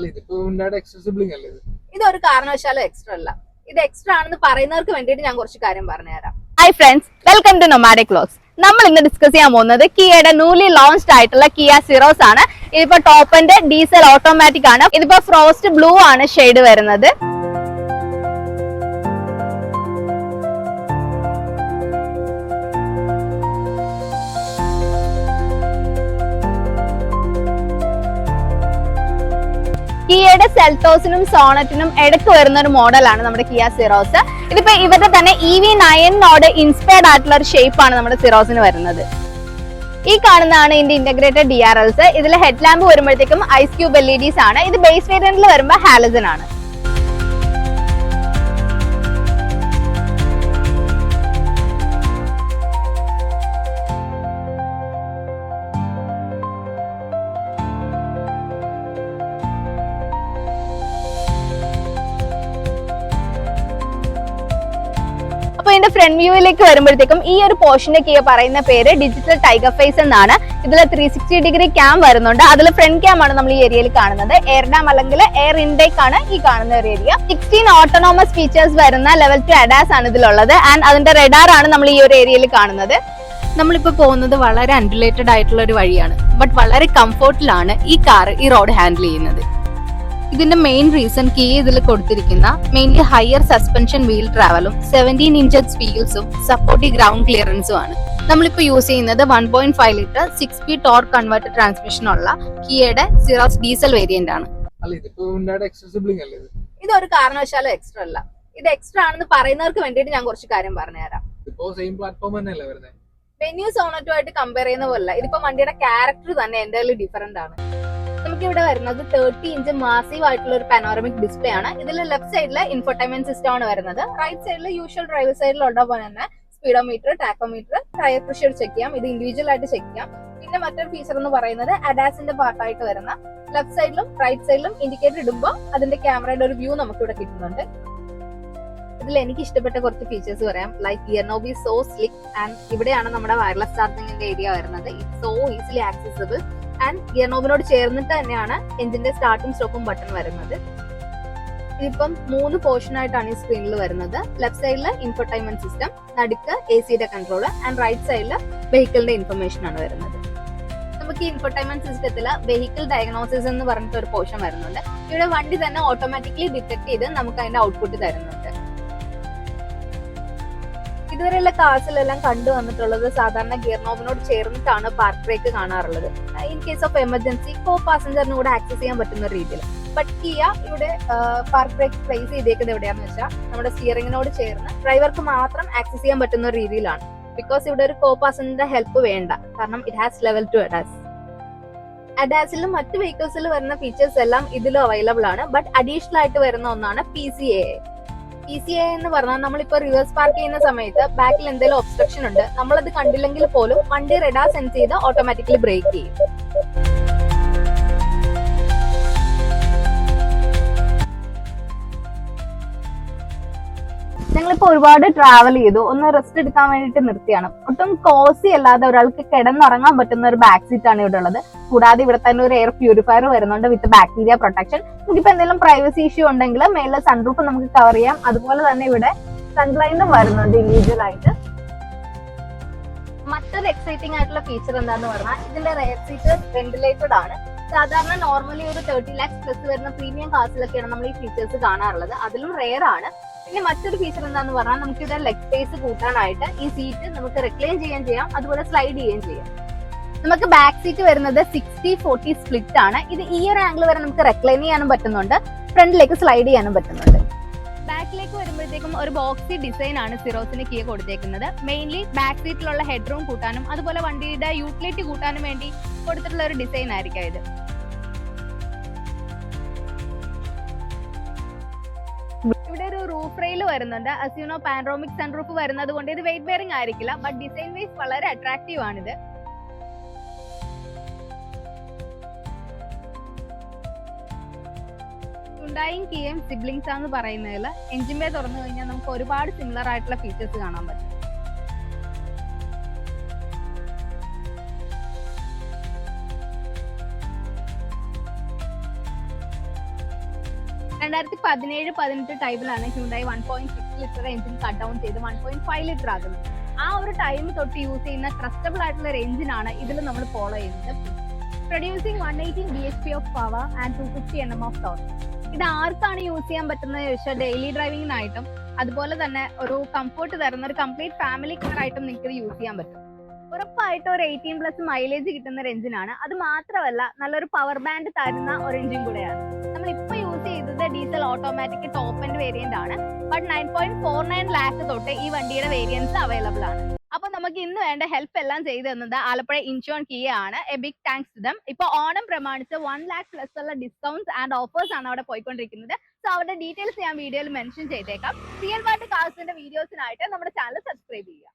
അല്ല ഇതിപ്പോ എക്സ്ട്രാ അല്ലേ ഇത്? ഇതൊരു കാരണവശാലും എക്സ്ട്രാ അല്ല. ഇത് എക്സ്ട്രാ ആണെന്ന് പറയുന്നവർക്ക് വേണ്ടിയിട്ട് ഞാൻ കുറച്ച് കാര്യം പറഞ്ഞുതരാം. Hi friends welcome to nomadic close നമ്മൾ ഇന്ന് ഡിസ്കസ് ചെയ്യാൻ പോകുന്നത് കിയയുടെ ന്യൂലി ലോഞ്ച്ഡ് ആയിട്ടുള്ള കിയ സിറോസ് ആണ്. ഇതിപ്പോ ടോപ്പിന്റെ ഡീസൽ ഓട്ടോമാറ്റിക് ആണ്. ഇതിപ്പോ ഫ്രോസ്റ്റ് ബ്ലൂ ആണ് ഷെയ്ഡ് വരുന്നത്. കിയയുടെ സെൽറ്റോസിനും സോണറ്റിനും ഇടയ്ക്ക് വരുന്ന ഒരു മോഡലാണ് നമ്മുടെ കിയ സിറോസ്. ഇതിപ്പോ ഇവരുടെ തന്നെ ഇ വി നയനോട് ഇൻസ്പയർഡ് ആയിട്ടുള്ള ഒരു ഷേപ്പ് ആണ് നമ്മുടെ സിറോസിന് വരുന്നത്. ഈ കാണുന്നതാണ് ഇതിന്റെ ഇന്റഗ്രേറ്റഡ് ഡി ആർ എൽസ് ഇതിൽ ഹെഡ് ലാമ്പ് വരുമ്പോഴത്തേക്കും ice cube L E Ds ആണ്. ഇത് ബേസ് വേരിയന്റിൽ വരുമ്പോൾ ഹാലജൻ ആണ്. ഇതിന്റെ ഫ്രണ്ട് വ്യൂയിലേക്ക് വരുമ്പോഴത്തേക്കും ഈ ഒരു പോർഷന്റെ കീഴ് പറയുന്ന പേര് ഡിജിറ്റൽ ടൈഗർ ഫേസ് എന്നാണ്. ഇതിൽ ത്രീ സിക്സ്റ്റി ഡിഗ്രി ക്യാം വരുന്നുണ്ട്. അതിൽ ഫ്രണ്ട് ക്യാം ആണ് നമ്മൾ ഈ ഏരിയയിൽ കാണുന്നത്. എയർ ഡാം അല്ലെങ്കിൽ എയർ ഇൻടേക്ക് ആണ് ഈ കാണുന്ന ഒരു ഏരിയ സിക്സ്റ്റീൻ ഓട്ടോണോമസ് ഫീച്ചേഴ്സ് വരുന്ന ലെവൽ ടു അഡാസ് ആണ് ഇതിലുള്ളത്. ആൻഡ് അതിന്റെ റെഡാർ ആണ് നമ്മൾ ഈ ഒരു ഏരിയയിൽ കാണുന്നത്. നമ്മളിപ്പോ പോകുന്നത് വളരെ അൺറിലേറ്റഡ് ആയിട്ടുള്ള ഒരു വഴിയാണ്. ബട്ട് വളരെ കംഫോർട്ടിലാണ് ഈ കാർ ഈ റോഡ് ഹാൻഡിൽ ചെയ്യുന്നത്. ഇതിന്റെ മെയിൻ റീസൺ കീ ഇതിൽ കൊടുത്തിരിക്കുന്ന മെയിൻലി ഹയർ സസ്പെൻഷൻ വീൽ ട്രാവലും സെവന്റീൻ ഇഞ്ചസ് വീൽസും സപ്പോർട്ടി ഗ്രൗണ്ട് ക്ലിയറൻസും ആണ്. നമ്മളിപ്പോൾ യൂസ് ചെയ്യുന്നത് one point five litre six P torque converter transmission ഉള്ള കിയയുടെ സിറോസ് ഡീസൽ വേരിയന്റ് ആണ്. ഇത്? ഒരു കാരണവശാലും എക്സ്ട്രാ അല്ല. ഇത് എക്സ്ട്രാ ആണെന്ന് പറയുന്നവർക്ക് വേണ്ടിയിട്ട് ഞാൻ കുറച്ച് കാര്യം പറഞ്ഞുതരാം. വെന്യൂ സോണറ്റുമായിട്ട് കമ്പയർ ചെയ്യുന്ന പോലെ ഇതിപ്പോ വണ്ടിയുടെ ക്യാരക്ടർ തന്നെ എന്തായാലും ഡിഫറെന്റ് ആണ്. നമുക്ക് ഇവിടെ വരുന്നത് തേർട്ടി ഇഞ്ച് മാസീവ് ആയിട്ടുള്ള ഒരു പാനോറമിക് ഡിസ്പ്ലേ ആണ്. ഇതിൽ ലെഫ്റ്റ് സൈഡിൽ ഇൻഫർടൈൻമെന്റ് സിസ്റ്റം ആണ് വരുന്നത്. റൈറ്റ് സൈഡിൽ യൂഷ്വൽ ഡ്രൈവർ സൈഡിൽ ഉള്ള പോലെ തന്നെ speedometer tachometer tyre pressure check ചെയ്യാം. ഇത് ഇൻഡിവിജ്വൽ ആയിട്ട് ചെക്ക് ചെയ്യാം. പിന്നെ മറ്റൊരു ഫീച്ചർ എന്ന് പറയുന്നത് അഡാസിന്റെ പാർട്ടായിട്ട് വരുന്ന ലെഫ്റ്റ് സൈഡിലും റൈറ്റ് സൈഡിലും ഇൻഡിക്കേറ്റർ ഇടുമ്പോൾ അതിന്റെ ക്യാമറയുടെ ഒരു വ്യൂ നമുക്ക് ഇവിടെ കിട്ടുന്നുണ്ട്. ഇതിൽ എനിക്ക് ഇഷ്ടപ്പെട്ട കുറച്ച് ഫീച്ചേഴ്സ് പറയാം. Like gear knob so slick and ഇവിടെയാണ് നമ്മുടെ വയർലെസ് ചാർജിങ്ങിന്റെ ഏരിയ വരുന്നത്. It so easily accessible and gear നോബിനോട് ചേർന്നിട്ട് തന്നെയാണ് എഞ്ചിന്റെ സ്റ്റാർട്ടും സ്റ്റോപ്പും ബട്ടൺ വരുന്നത്. ഇതിപ്പം മൂന്ന് പോർഷൻ ആയിട്ടാണ് ഈ സ്ക്രീനിൽ വരുന്നത്. ലെഫ്റ്റ് സൈഡിൽ ഇൻഫർടൈൻമെന്റ് സിസ്റ്റം നടുക്ക് എ സിയുടെ കൺട്രോൾ ആൻഡ് റൈറ്റ് സൈഡിൽ വെഹിക്കിളിന്റെ ഇൻഫർമേഷൻ ആണ് വരുന്നത്. നമുക്ക് ഇൻഫർടൈൻമെന്റ് സിസ്റ്റത്തിൽ വെഹിക്കിൾ ഡയഗ്നോസിസ് എന്ന് പറഞ്ഞിട്ട് ഒരു പോർഷൻ വരുന്നുണ്ട്. ഇവിടെ വണ്ടി തന്നെ ഓട്ടോമാറ്റിക്കലി ഡിറ്റക്ട് ചെയ്ത് നമുക്ക് അതിന്റെ ഔട്ട്പുട്ട് തരുന്നുണ്ട്. ഇതുവരെയുള്ള കാസിലെല്ലാം കണ്ടു വന്നിട്ടുള്ളത് സാധാരണ ഗിയർ നോബിനോട് ചേർന്നിട്ടാണ് പാർക്ക് ബ്രേക്ക് കാണാറുള്ളത്. In case of emergency co പാസഞ്ചറിന് കൂടെ ആക്സസ് ചെയ്യാൻ പറ്റുന്ന രീതിയിൽ. ബട്ട് കിയ ഇവിടെ പാർക്ക് ബ്രേക്ക് പ്ലേസ് ചെയ്തേക്കുന്നത് എവിടെയാണെന്ന് വെച്ചാൽ നമ്മുടെ സ്റ്റിയറിംഗിനോട് ചേർന്ന് ഡ്രൈവർക്ക് മാത്രം ആക്സസ് ചെയ്യാൻ പറ്റുന്ന രീതിയിലാണ്. ബിക്കോസ് ഇവിടെ ഒരു കോ പാസഞ്ചറിന്റെ ഹെൽപ്പ് വേണ്ട. കാരണം it has level two ADAS അഡാസിലും മറ്റ് വെഹിക്കിൾസിൽ വരുന്ന ഫീച്ചേഴ്സ് എല്ലാം ഇതിലും അവൈലബിൾ ആണ്. ബട്ട് അഡീഷണൽ ആയിട്ട് വരുന്ന ഒന്നാണ് P C A P C I എന്ന് പറഞ്ഞാൽ നമ്മളിപ്പോ റിവേഴ്സ് പാർക്ക് ചെയ്യുന്ന സമയത്ത് ബാക്കിൽ എന്തെങ്കിലും ഒബ്സ്ട്രക്ഷൻ ഉണ്ട് നമ്മളത് കണ്ടില്ലെങ്കിൽ പോലും വണ്ടി റെഡാ സെൻസ് ചെയ്ത് ഓട്ടോമാറ്റിക്കലി ബ്രേക്ക് ചെയ്യും. ഒരുപാട് ട്രാവൽ ചെയ്തു. ഒന്ന് റെസ്റ്റ് എടുക്കാൻ വേണ്ടിയിട്ട് നിർത്തിയാണ്. ഒട്ടും കോസി അല്ലാതെ ഒരാൾക്ക് കിടന്നുറങ്ങാൻ പറ്റുന്ന ഒരു ബാക്ക് സീറ്റ് ആണ് ഇവിടെ ഉള്ളത്. കൂടാതെ ഇവിടെ തന്നെ ഒരു എയർ പ്യൂരിഫയർ വരുന്നുണ്ട് വിത്ത് ബാക്ടീരിയ പ്രൊട്ടക്ഷൻ നമുക്കിപ്പോ എന്തെങ്കിലും പ്രൈവസി ഇഷ്യൂ ഉണ്ടെങ്കിൽ മേളിലെ സൺറൂഫ് നമുക്ക് കവർ ചെയ്യാം. അതുപോലെ തന്നെ ഇവിടെ സൺലൈനും വരുന്നുണ്ട് ഇൻഡിവിജ്വൽ ആയിട്ട്. മറ്റൊരു എക്സൈറ്റിംഗ് ആയിട്ടുള്ള ഫീച്ചർ എന്താന്ന് പറഞ്ഞാൽ ഇതിന്റെ റെയർ സീറ്റ് വെന്റിലേറ്റഡ് ആണ്. സാധാരണ നോർമലി ഒരു തേർട്ടി ലാക്സ് പ്ലസ് വരുന്ന പ്രീമിയം കാസിലൊക്കെയാണ് നമ്മൾ ഈ ഫീച്ചേഴ്സ് കാണാറുള്ളത്. അതിലും റെയർ ആണ്. പിന്നെ മറ്റൊരു ഫീച്ചർ എന്താന്ന് പറഞ്ഞാൽ നമുക്ക് ഇവിടെ ലെഗ് സ്പേസ് കൂട്ടാനായിട്ട് ഈ സീറ്റ് നമുക്ക് റിക്ലൈൻ ചെയ്യാൻ ചെയ്യാം അതുപോലെ സ്ലൈഡ് ചെയ്യാൻ ചെയ്യാം. നമുക്ക് ബാക്ക് സീറ്റ് വരുന്നത് സിക്സ്റ്റി ഫോർട്ടി സ്പ്ലിറ്റ് ആണ്. ഇത് ഈ ഒരു ആംഗിൾ വരെ നമുക്ക് റെക്ലൈൻ ചെയ്യാനും പറ്റുന്നുണ്ട് ഫ്രണ്ടിലേക്ക് സ്ലൈഡ് ചെയ്യാനും പറ്റുന്നുണ്ട്. ബാക്കിലേക്ക് വരുമ്പോഴത്തേക്കും ഒരു ബോക്സി ഡിസൈൻ ആണ് സിറോസിന് കീ കൊടുത്തേക്കുന്നത്. മെയിൻലി ബാക്ക് സീറ്റിലുള്ള ഹെഡ് റൂം കൂട്ടാനും അതുപോലെ വണ്ടിയുടെ യൂട്ടിലിറ്റി കൂട്ടാനും വേണ്ടി കൊടുത്തിട്ടുള്ള ഒരു ഡിസൈൻ ആയിരിക്കും ഇത്. റൂഫ് വരുന്നുണ്ട്. അസ്യൂണോ പാൻറോമിക് സൺറൂഫ് വരുന്നത് കൊണ്ട് ഇത് വെയിറ്റ് ബെയറിംഗ് ആയിരിക്കില്ല ബട്ട് ഡിസൈൻ വൈസ് വളരെ അട്രാക്റ്റീവ് ആണിത്. ഉണ്ടായും കിയും സിബ്ലിങ്സ് ആണെന്ന് പറയുന്നതിൽ എൻജിൻ ബേ തുറന്നു കഴിഞ്ഞാൽ നമുക്ക് ഒരുപാട് സിമിലർ ആയിട്ടുള്ള ഫീച്ചേഴ്സ് കാണാൻ പറ്റും. രണ്ടായിരത്തി പതിനേഴ് പതിനെട്ട് ടൈമിലാണ് Hyundai one point six litre engine cut down ചെയ്ത് വൺ പോയിന്റ് ഫൈവ് ലിറ്റർ ആകുന്നത്. ആ ഒരു ടൈം തൊട്ട് യൂസ് ചെയ്യുന്ന ട്രസ്റ്റബിൾ ആയിട്ടുള്ള ഒരു എഞ്ചിനാണ് ഇതിൽ നമ്മൾ ഫോളോ ചെയ്യുന്നത്. Producing one eighteen B H P of power and two fifty N M of torque ഇത് ആർക്കാണ് യൂസ് ചെയ്യാൻ പറ്റുന്നത് ചോദിച്ചാൽ ഡെയിലി ഡ്രൈവിംഗിനായിട്ടും അതുപോലെ തന്നെ ഒരു കംഫർട്ട് തരുന്ന ഒരു കംപ്ലീറ്റ് ഫാമിലി കാർ ആയിട്ടും നിങ്ങൾക്ക് ഇത് യൂസ് ചെയ്യാൻ പറ്റും. ഉറപ്പായിട്ട് ഒരു എയ്റ്റീൻ പ്ലസ് മൈലേജ് കിട്ടുന്ന ഒരു എഞ്ചിനാണ് അത് മാത്രമല്ല നല്ലൊരു പവർ ബാൻഡ് തരുന്ന ഒരു എഞ്ചിൻ കൂടെയാണ്. Diesel automatic top end variant ആണ്. But nine point four nine lakh തൊട്ട് ഈ വണ്ടിയുടെ വേരിയൻസ് അവൈലബിൾ ആണ്. അപ്പൊ നമുക്ക് ഇന്ന് വേണ്ട ഹെൽപ്പ് എല്ലാം ചെയ്തു തന്നത് ആലപ്പുഴ ഇൻഷോൺ കിയ ആണ്. എ ബിഗ് താങ്ക്സ് ദം ഇപ്പൊ ഓണം പ്രമാണിച്ച് വൺ ലാക്ക് പ്ലസ് ഉള്ള ഡിസ്കൗണ്ട്സ് ആൻഡ് ഓഫേഴ്സ് ആണ് അവിടെ പോയിക്കൊണ്ടിരിക്കുന്നത്. സോ അവരുടെ ഡീറ്റെയിൽസ് ഞാൻ വീഡിയോയിൽ മെൻഷൻ ചെയ്തേക്കാം. സി എൽ പാട്ട് കാസിന്റെ വീഡിയോസിനായിട്ട് നമ്മുടെ ചാനൽ സബ്സ്ക്രൈബ് ചെയ്യുക.